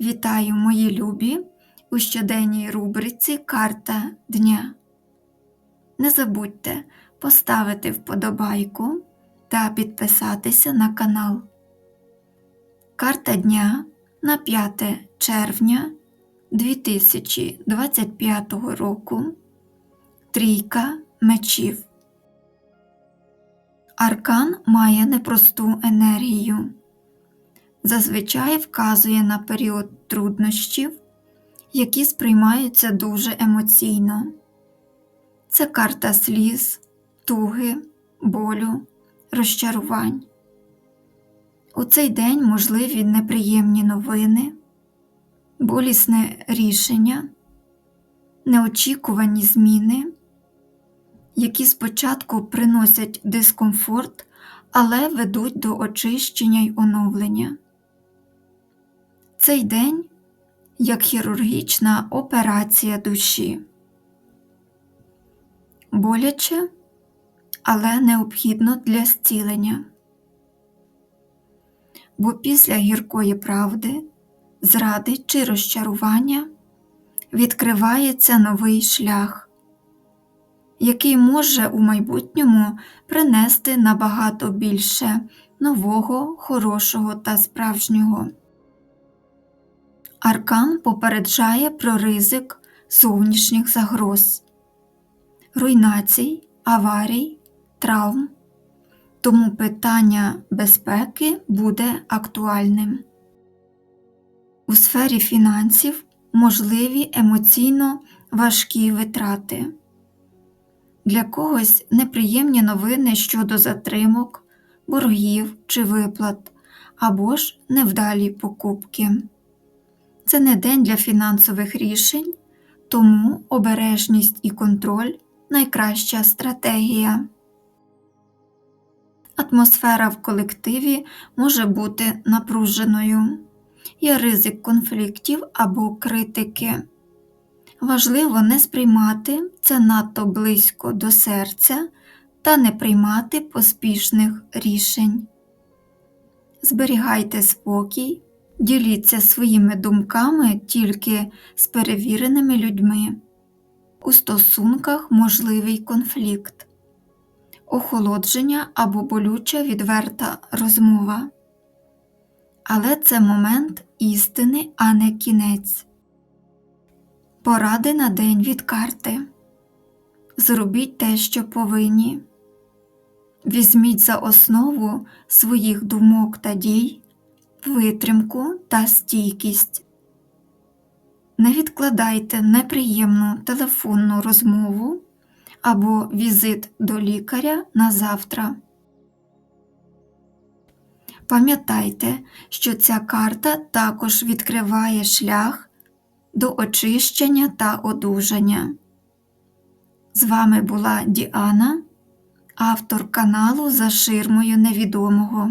Вітаю, мої любі, у щоденній рубриці Карта дня. Не забудьте поставити вподобайку та підписатися на канал. Карта дня на 5 червня 2025 року. Трійка мечів. Аркан має непросту енергію. Зазвичай вказує на період труднощів, які сприймаються дуже емоційно. Це карта сліз, туги, болю, розчарувань. У цей день можливі неприємні новини, болісне рішення, неочікувані зміни, які спочатку приносять дискомфорт, але ведуть до очищення й оновлення. Цей день як хірургічна операція душі. Боляче, але необхідно для зцілення. Бо після гіркої правди, зради чи розчарування відкривається новий шлях, який може у майбутньому принести набагато більше нового, хорошого та справжнього. Аркан попереджає про ризик зовнішніх загроз, руйнацій, аварій, травм, тому питання безпеки буде актуальним. У сфері фінансів можливі емоційно важкі витрати. Для когось неприємні новини щодо затримок, боргів чи виплат або ж невдалі покупки. Це не день для фінансових рішень, тому обережність і контроль найкраща стратегія. Атмосфера в колективі може бути напруженою, є ризик конфліктів або критики. Важливо не сприймати це надто близько до серця та не приймати поспішних рішень. Зберігайте спокій. Діліться своїми думками тільки з перевіреними людьми. У стосунках можливий конфлікт, охолодження або болюча відверта розмова. Але це момент істини, а не кінець. Поради на день від карти. Зробіть те, що повинні. Візьміть за основу своїх думок та дій витримку та стійкість. Не відкладайте неприємну телефонну розмову або візит до лікаря на завтра. Пам'ятайте, що ця карта також відкриває шлях до очищення та одужання. З вами була Діана, автор каналу За ширмою невідомого.